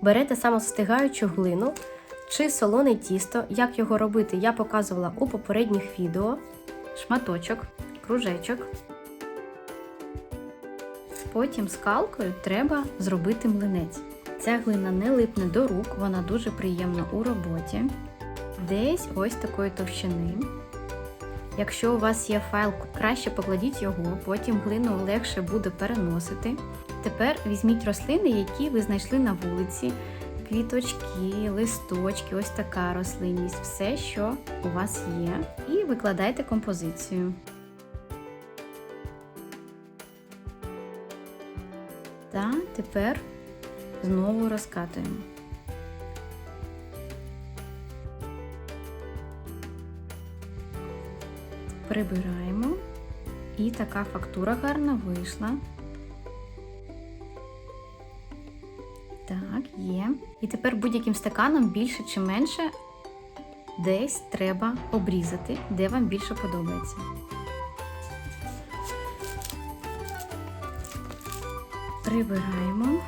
Берете самостигаючу глину чи солоне тісто. Як його робити, я показувала у попередніх відео. Шматочок, кружечок. Потім скалкою треба зробити млинець. Ця глина не липне до рук, вона дуже приємна у роботі. Десь ось такої товщини. Якщо у вас є файл, краще покладіть його, потім глину легше буде переносити. Тепер візьміть рослини, які ви знайшли на вулиці, квіточки, листочки, ось така рослинність, все, що у вас є, і викладайте композицію. Та тепер знову розкатуємо. Прибираємо. І така фактура гарна вийшла. Так, є. І тепер будь-яким стаканом більше чи менше десь треба обрізати, де вам більше подобається. Прибираємо.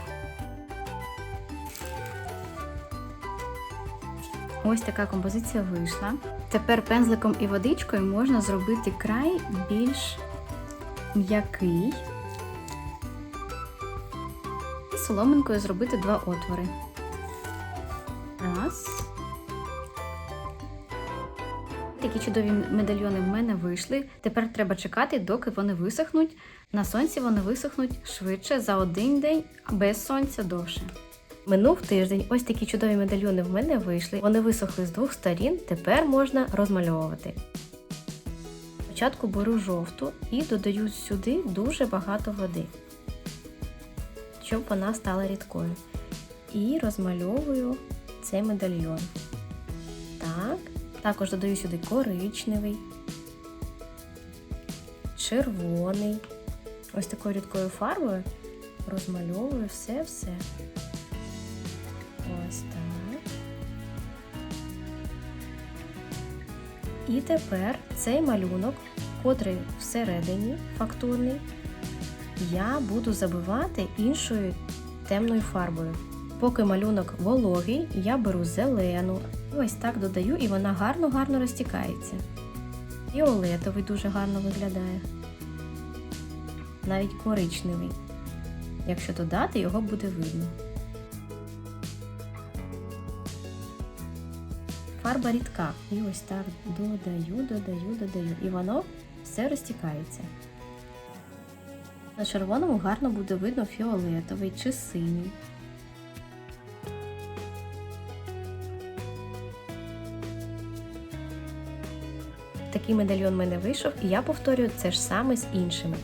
Ось така композиція вийшла. Тепер пензликом і водичкою можна зробити край більш м'який. Соломинкою зробити два отвори. Раз. Такі чудові медальйони в мене вийшли. Тепер треба чекати, доки вони висохнуть. На сонці вони висохнуть швидше за один день, а без сонця довше. Минув тиждень, ось такі чудові медальйони в мене вийшли. Вони висохли з двох сторін, тепер можна розмальовувати. Спочатку беру жовту і додаю сюди дуже багато води, щоб вона стала рідкою. І розмальовую цей медальйон. Так, також додаю сюди коричневий, червоний. Ось такою рідкою фарбою розмальовую все-все. Ось так. І тепер цей малюнок, котрий всередині фактурний, я буду забивати іншою темною фарбою. Поки малюнок вологий, я беру зелену, ось так додаю, і вона гарно-гарно розтікається. Фіолетовий дуже гарно виглядає. Навіть коричневий. Якщо додати, його буде видно. Фарба рідка. І ось так додаю, додаю, додаю. І воно все розтікається. На червоному гарно буде видно фіолетовий чи синій. Такий медальйон в мене вийшов, і я повторюю це ж саме з іншими.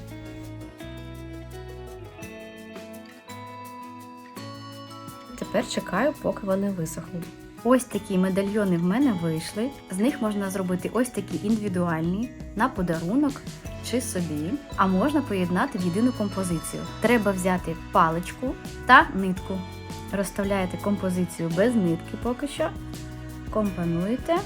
Тепер чекаю, поки вони висохнуть. Ось такі медальйони в мене вийшли. З них можна зробити ось такі індивідуальні на подарунок чи собі, а можна поєднати в єдину композицію. Треба взяти паличку та нитку. Розставляєте композицію без нитки поки що, компонуєте